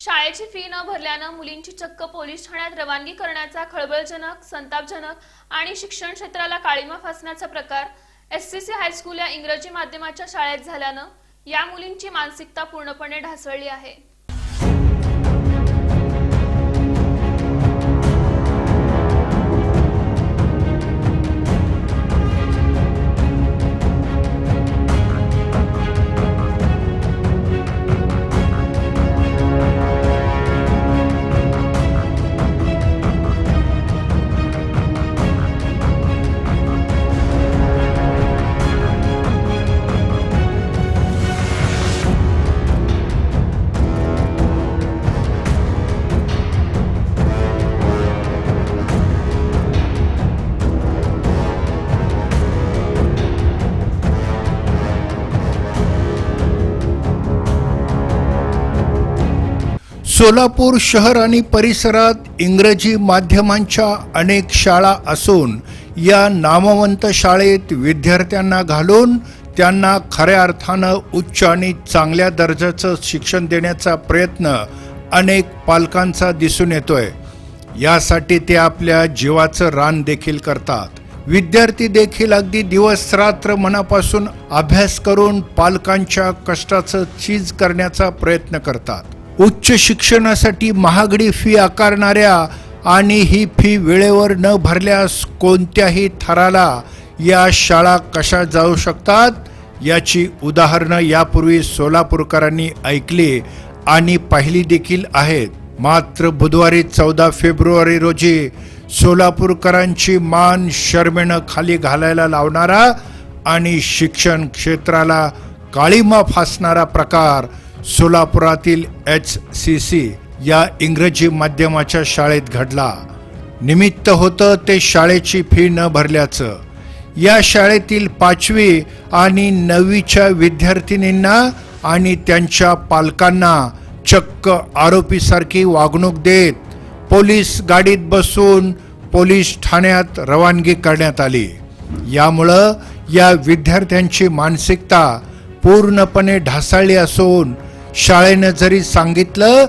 शाळेची फी न भरल्यानं मुलींची चक्क पोलीस ठाण्यात रवानगी करण्याचा खळबळजनक संतापजनक आणि शिक्षण क्षेत्राला काळीमा फासण्याचा प्रकार एस सी सी हायस्कूल या इंग्रजी माध्यमाच्या शाळेत झाल्यानं या मुलींची मानसिकता पूर्णपणे ढासळली आहे. सोलापूर शहर आणि परिसरात इंग्रजी माध्यमांच्या अनेक शाळा असून या नामवंत शाळेत विद्यार्थ्यांना घालून त्यांना खऱ्या अर्थानं उच्च आणि चांगल्या दर्जाचं शिक्षण देण्याचा प्रयत्न अनेक पालकांचा दिसून येतोय. यासाठी ते आपल्या जीवाचं रान देखील करतात. विद्यार्थी देखील अगदी दिवस रात्र मनापासून अभ्यास करून पालकांच्या कष्टाचं चीज करण्याचा प्रयत्न करतात. उच्च शिक्षणासाठी महागडी फी आकारणाऱ्या आणि ही फी वेळेवर न भरल्यास कोणत्याही थराला या शाळा कशा जाऊ शकतात याची उदाहरणं यापूर्वी सोलापूरकरांनी ऐकली आणि पाहिली देखील आहेत. मात्र बुधवारी चौदा फेब्रुवारी रोजी सोलापूरकरांची मान शर्मेनं खाली घालायला लावणारा आणि शिक्षण क्षेत्राला काळीमा फासणारा प्रकार सोलापुरातील एच सी सी या इंग्रजी माध्यमाच्या शाळेत घडला. निमित्त होतं ते शाळेची फी न भरल्याचं. या शाळेतील पाचवी आणि नववीच्या विद्यार्थिनींना आणि त्यांच्या पालकांना चक्क आरोपीसारखी वागणूक देत पोलीस गाडीत बसून पोलीस ठाण्यात रवानगी करण्यात आली. यामुळं या विद्यार्थ्यांची मानसिकता पूर्णपणे ढासळली असून शाळेनं जरी सांगितलं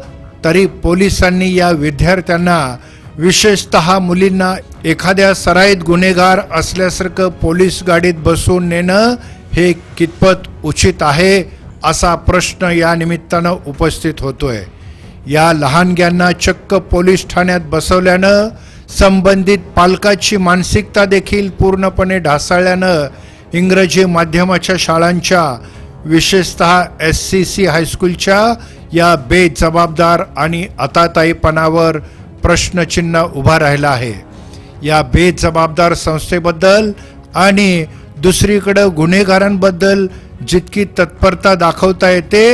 तरी पोलिसांनी या विद्यार्थ्यांना विशेषत मुलींना एखाद्या सराईत गुन्हेगार असल्यासारखं पोलीस गाडीत बसून नेणं हे कितपत उचित आहे असा प्रश्न या निमित्तानं उपस्थित होतोय. या लहानग्यांना चक्क पोलीस ठाण्यात बसवल्यानं संबंधित पालकाची मानसिकता देखील पूर्णपणे ढासळल्यानं इंग्रजी माध्यमाच्या शाळांच्या विशेषत एस सी सी हायस्कूलच्या या बेजबाबदार आणि आताताईपणावर प्रश्नचिन्ह उभा राहिला आहे. या बेजबाबदार संस्थेबद्दल आणि दुसरीकडं गुन्हेगारांबद्दल जितकी तत्परता दाखवता येते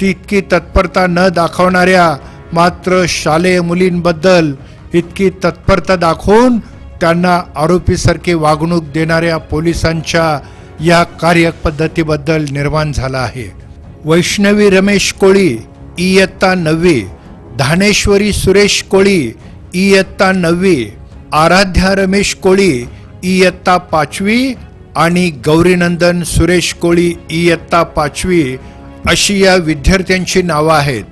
तितकी तत्परता न दाखवणाऱ्या मात्र शालेय मुलींबद्दल इतकी तत्परता दाखवून त्यांना आरोपीसारखी वागणूक देणाऱ्या पोलिसांच्या या कार्यपद्धतीबद्दल निर्माण झाला आहे. वैष्णवी रमेश कोळी इयत्ता नववी धानेश्वरी सुरेश कोळी इयत्ता नववी आराध्या रमेश कोळी इयत्ता पाचवी आणि गौरीनंदन सुरेश कोळी इयत्ता पाचवी अशी या विद्यार्थ्यांची नावं आहेत.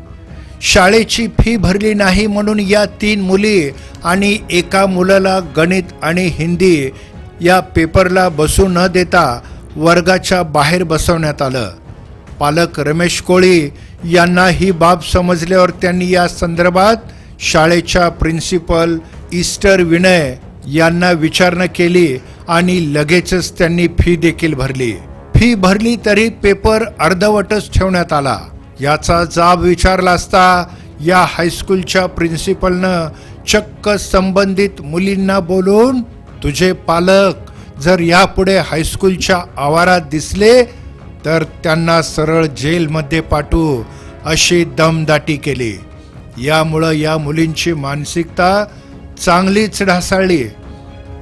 शाळेची फी भरली नाही म्हणून या तीन मुली आणि एका मुलाला गणित आणि हिंदी या पेपरला बसू न देता वर्गाच्या बाहेर बसवण्यात आलं. पालक रमेश कोळी यांना ही बाब समजल्यावर त्यांनी या संदर्भात शाळेच्या प्रिन्सिपल ईस्टर विनय यांना विचारणा केली आणि लगेचच त्यांनी फी देखील भरली. फी भरली तरी पेपर अर्धवटच ठेवण्यात आला. याचा जाब विचारला असता या हायस्कूलच्या प्रिन्सिपलनं चक्क संबंधित मुलींना बोलून तुझे पालक जर यापुढे हायस्कूलच्या आवारात दिसले तर त्यांना सरळ जेलमध्ये पाठवू अशी दमदाटी केली. यामुळं या मुलींची मानसिकता चांगलीच ढासाळली.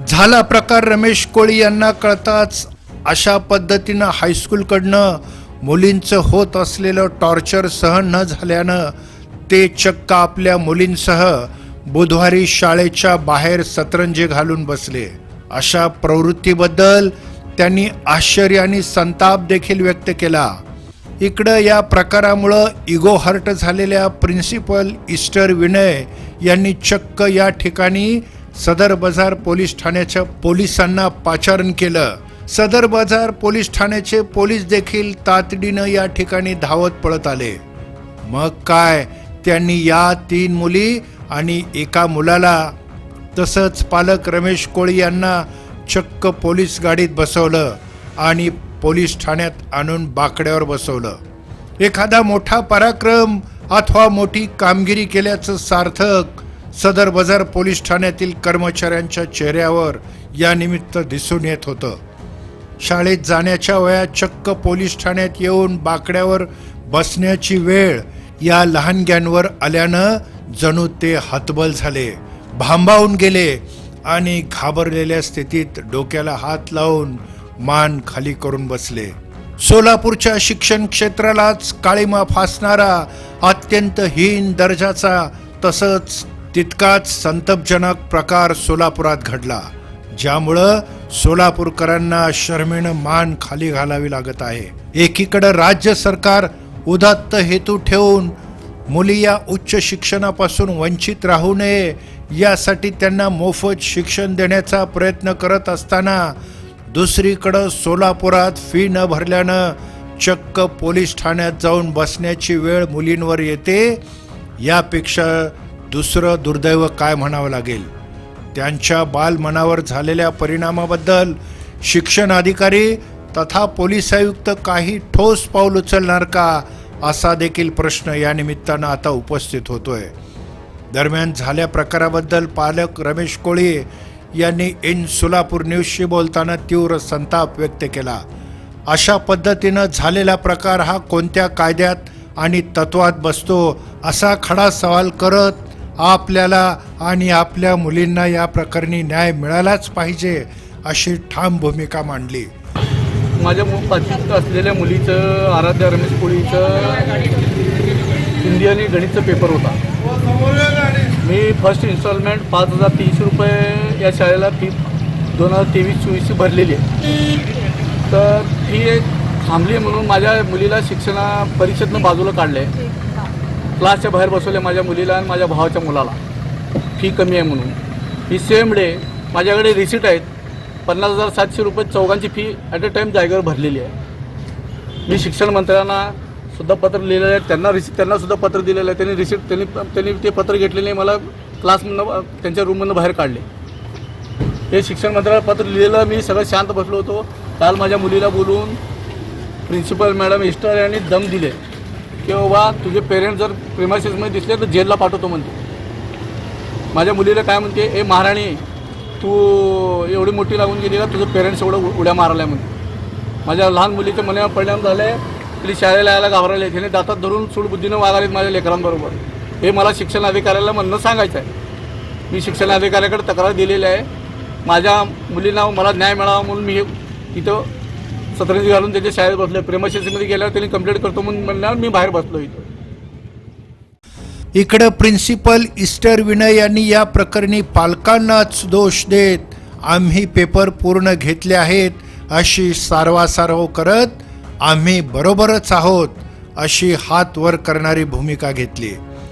झाला प्रकार रमेश कोळी यांना कळताच अशा पद्धतीनं हायस्कूलकडनं मुलींचं होत असलेलं टॉर्चर सहन न झाल्यानं ते चक्क आपल्या मुलींसह बुधवारी शाळेच्या बाहेर सतरंजी घालून बसले. अशा प्रवृत्तीबद्दल त्यांनी आश्चर्य आणि संताप देखील व्यक्त केला. इकडं या प्रकारामुळं इगो हर्ट झालेल्या प्रिन्सिपल इस्टर विनय यांनी चक्क या ठिकाणी सदर बाजार पोलीस ठाण्याच्या पोलिसांना पाचारण केलं. सदर बाजार पोलीस ठाण्याचे पोलीस देखील तातडीनं या ठिकाणी धावत पळत आले. मग काय? त्यांनी या तीन मुली आणि एका मुलाला तसंच पालक रमेश कोळी यांना चक्क पोलीस गाडीत बसवलं आणि पोलीस ठाण्यात आणून बाकड्यावर बसवलं. एखादा मोठा पराक्रम अथवा मोठी कामगिरी केल्याचं सार्थक सदर बाजार पोलीस ठाण्यातील कर्मचाऱ्यांच्या चेहऱ्यावर यानिमित्त दिसून येत होतं. शाळेत जाण्याच्या वयात चक्क पोलीस ठाण्यात येऊन बाकड्यावर बसण्याची वेळ या लहानग्यांवर आल्यानं जणू ते हतबल झाले. भांबावून गेले आणि घाबरलेल्या स्थितीत डोक्याला हात लावून मान खाली करून बसले. सोलापूरच्या शिक्षण क्षेत्रालाच काळीमा फासणारा अत्यंत हीन दर्जाचा तसंच तितकाच संतपजनक प्रकार सोलापुरात घडला ज्यामुळं सोलापूरकरांना शर्मेनं मान खाली घालावी लागत आहे. एकीकडं राज्य सरकार उदात्त हेतू ठेवून मुली या उच्च शिक्षणापासून वंचित राहू नये यासाठी त्यांना मोफत शिक्षण देण्याचा प्रयत्न करत असताना दुसरीकडं सोलापुरात फी न भरल्यानं चक्क पोलीस ठाण्यात जाऊन बसण्याची वेळ मुलींवर येते यापेक्षा दुसरं दुर्दैव काय म्हणावं लागेल? त्यांच्या बालमनावर झालेल्या परिणामाबद्दल शिक्षण अधिकारी तथा पोलीस आयुक्त काही ठोस पाऊल उचलणार का असा देखील प्रश्न या निमित्तानं आता उपस्थित होतोय. दरम्यान झाल्या प्रकाराबद्दल पालक रमेश कोळी यांनी इन सोलापूर न्यूजशी बोलताना तीव्र संताप व्यक्त केला. अशा पद्धतीनं झालेला प्रकार हा कोणत्या कायद्यात आणि तत्वात बसतो असा खडा सवाल करत आपल्याला आणि आपल्या मुलींना या प्रकरणी न्याय मिळालाच पाहिजे अशी ठाम भूमिका मांडली. माझ्या मु पाचवीत असलेल्या मुलीचं आराध्या रमेश कोळीचं हिंदी आणि गणितचा पेपर होता. मी फर्स्ट इन्स्टॉलमेंट पाच हजार तीनशे रुपये या शाळेला फी दोन हजार तेवीस चोवीसची भरलेली आहे. तर फी एक थांबली म्हणून माझ्या मुलीला शिक्षणा परीक्षेतनं बाजूला काढले क्लासच्या बाहेर बसवले माझ्या मुलीला आणि माझ्या भावाच्या मुलाला. फी कमी आहे म्हणून. ही सेम डे माझ्याकडे रिसिट आहेत. पन्नास हजार सातशे रुपये चौघांची फी ॲट अ टाईम जागेवर भरलेली आहे. मी शिक्षण मंत्र्यांना सुद्धा पत्र लिहिलेलं आहे. त्यांना रिसिप्ट त्यांना सुद्धा पत्र दिलेलं आहे. त्यांनी रिसिप्ट त्यांनी त्यांनी ते पत्र घेतलेले मला क्लासमधनं त्यांच्या रूममधनं बाहेर काढले. हे शिक्षण मंत्र्याला पत्र लिहिलेलं मी सगळं शांत बसलो होतो. काल माझ्या मुलीला बोलून प्रिन्सिपल मॅडम इस्टर यांनी दम दिले. की बाबा तुझे पेरेंट्स जर प्रेमासिसमध्ये दिसले तर जेलला पाठवतो म्हणते. माझ्या मुलीला काय म्हणते ए महाराणी तू एवढी मोठी लागून गेली का? तुझं पेरेंट्स एवढं उ- उड्या मारायला म्हणते माझ्या लहान मुलीचं मनावर परिणाम झाले. तरी शाळेला यायला घाबरायला तिने दातात धरून सूडबुद्धीनं वागालेत माझ्या लेकरांबरोबर. हे मला शिक्षण अधिकाऱ्याला म्हणणं सांगायचं आहे. मी शिक्षण अधिकाऱ्याकडे तक्रार दिलेली आहे. माझ्या मुलींना मला न्याय मिळावा म्हणून मी तिथं इथं सतरंजी घालून त्याच्या शाळेत बसलो प्रेमशिक्षेमध्ये गेल्यावर त्यांनी कंप्लेंट करतो म्हणून म्हणल्यावर मी बाहेर बसलो इथं. इकडं प्रिन्सिपल इस्टर विनय यांनी या प्रकरणी पालकांनाच दोष देत आम्ही पेपर पूर्ण घेतले आहेत अशी सारवासारव करत आम्ही बरोबरच आहोत अशी हात वर करणारी भूमिका घेतली.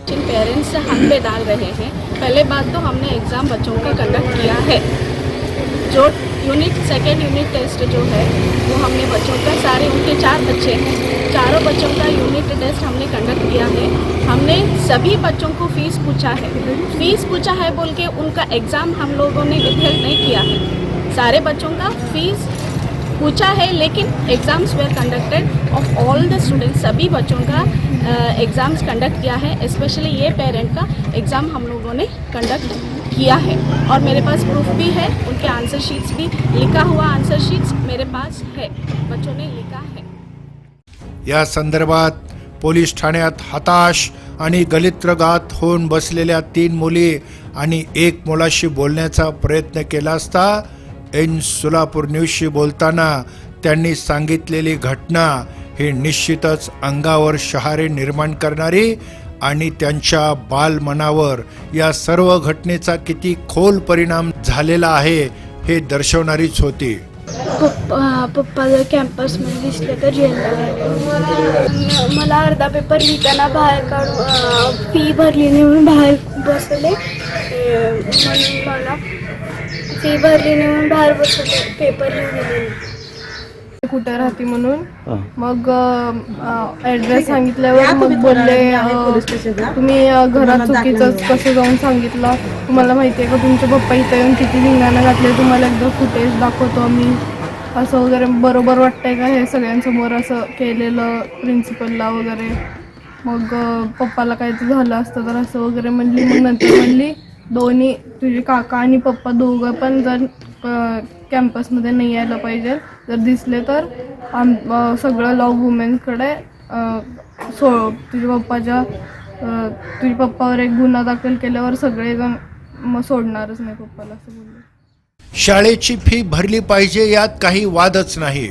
पेरेंट्स हम पे डाल रहे हैं, पहले बात तो हमने एग्ज़ाम बच्चों का कंडक्ट किया है। जो यूनिट सेकेंड यूनिट टेस्ट जो है, वो हमने बच्चों का, सारे उनके चार बच्चे हैं, चारों बच्चों का यूनिट टेस्ट हमने कंडक्ट किया है। हमने सभी बच्चों को फ़ीस पूछा है। फ़ीस पूछा है बोल के उनका एग्ज़ाम हम लोगों ने विथहेल्ड नहीं किया है। सारे बच्चों का फ़ीस पूछा है, लेकिन exams were conducted of all the students सभी बच्चों का एग्ज़ाम्स कंडक्ट किया है स्पेशली ये पेरेंट का एग्ज़ाम हम लोगों ने कंडक्ट किया है। और मेरे पास प्रूफ भी है, उनके आंसर शीट्स भी लिखा हुआ आंसर शीट्स मेरे पास है, बच्चों ने लिखा है। या संदर्भात पोलीस ठाण्यात हताश आणि गलित्रगात होऊन बसलेल्या तीन मुली आणि एक मुलाशी बोलण्याचा प्रयत्न केला असता एन सोलापूर न्यूजशी बोलताना त्यांनी सांगितलेली घटना ही निश्चितच अंगावर शहारे निर्माण करणारी आणि त्यांच्या बालमनावर या सर्व घटनेचा किती खोल परिणाम झालेला आहे हे दर्शवणारीच होती पप्पा पप्पा जर कॅम्पसमध्ये दिसले तर जेलला जाईल. मला अर्धा पेपर लिहिताना बाहेर काढून फी भरली नाही म्हणून बाहेर बसले अं, म्हणून मला फी भरली नाही म्हणून बाहेर बसवले पेपर लिहून दिले. नाही. कुठे राहते म्हणून? मग ॲड्रेस सांगितल्यावर मग बोलले अ, तुम्ही अ, घरात चुकीचं कसं जाऊन सांगितलं? तुम्हाला माहिती आहे का तुमचे पप्पा इथं येऊन किती धिंगाणं घातले तुम्हाला एकदा फुटेज दाखवतो आम्ही. असं वगैरे बरोबर वाटतंय का हे सगळ्यांसमोर असं केलेलं प्रिन्सिपलला वगैरे? मग अ, पप्पाला काहीतरी झालं असतं तर असं वगैरे म्हणली मग नंतर म्हणली दोन्ही तुझे काका आणि पप्पा दोघं पण जर कॅम्पसमध्ये नाही यायला पाहिजे जर दिसले तर आम सगळं लॉ वुमेन्सकडे सो तुझ्या पप्पाच्या तुझ्या पप्पावर एक गुन्हा दाखल केल्यावर सगळेजण मग सोडणारच नाही पप्पाला असं बोलले शाळेची फी भरली पाहिजे यात काही वादच नाही.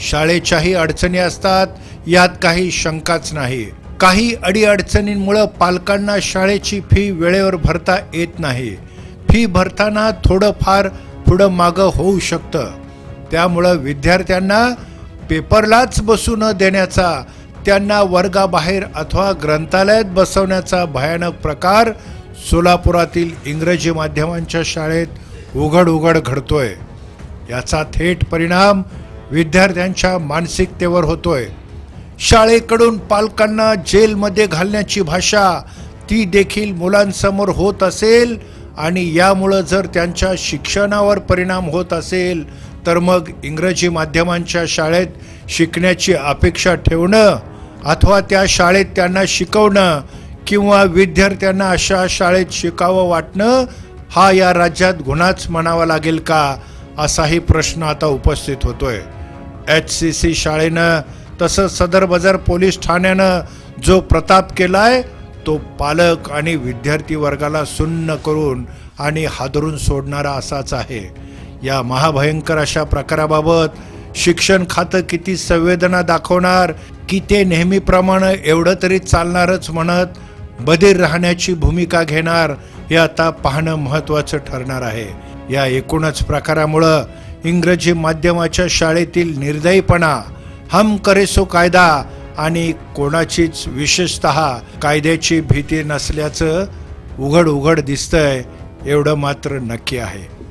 शाळेच्याही अडचणी असतात यात काही शंकाच नाही. काही अडीअडचणींमुळं पालकांना शाळेची फी वेळेवर भरता येत नाही. फी भरताना थोडंफार पुढं मागं होऊ शकतं. त्यामुळं विद्यार्थ्यांना पेपरलाच बसू न देण्याचा त्यांना वर्गाबाहेर अथवा ग्रंथालयात बसवण्याचा भयानक प्रकार सोलापुरातील इंग्रजी माध्यमांच्या शाळेत उघड उघड घडतोय. याचा थेट परिणाम विद्यार्थ्यांच्या मानसिकतेवर होतोय. शाळेकडून पालकांना जेलमध्ये घालण्याची भाषा ती देखील मुलांसमोर होत असेल आणि यामुळं जर त्यांच्या शिक्षणावर परिणाम होत असेल तर मग इंग्रजी माध्यमांच्या शाळेत शिकण्याची अपेक्षा ठेवणं अथवा त्या शाळेत त्यांना शिकवणं किंवा विद्यार्थ्यांना अशा शाळेत शिकावं वाटणं हा या राज्यात गुन्हाच म्हणावा लागेल का असाही प्रश्न आता उपस्थित होतोय. एच सी सी शाळेनं तसंच सदर बाजार पोलीस ठाण्यानं जो प्रताप केला आहे तो पालक आणि विद्यार्थी वर्गाला सुन्न करून आणि हादरून सोडणारा असाच आहे. या महाभयंकर अशा प्रकाराबाबत शिक्षण खातं किती संवेदना दाखवणार की ते नेहमीप्रमाणे एवढं तरी चालणारच म्हणत बधीर राहण्याची भूमिका घेणार हे आता पाहणं महत्त्वाचं ठरणार आहे. या एकूणच प्रकारामुळं इंग्रजी माध्यमाच्या शाळेतील निर्दयीपणा हम करे सो कायदा. आणि कोणाचीच विशेषत कायद्याची भीती नसल्याचं उघड उघड दिसतंय एवढं मात्र नक्की आहे.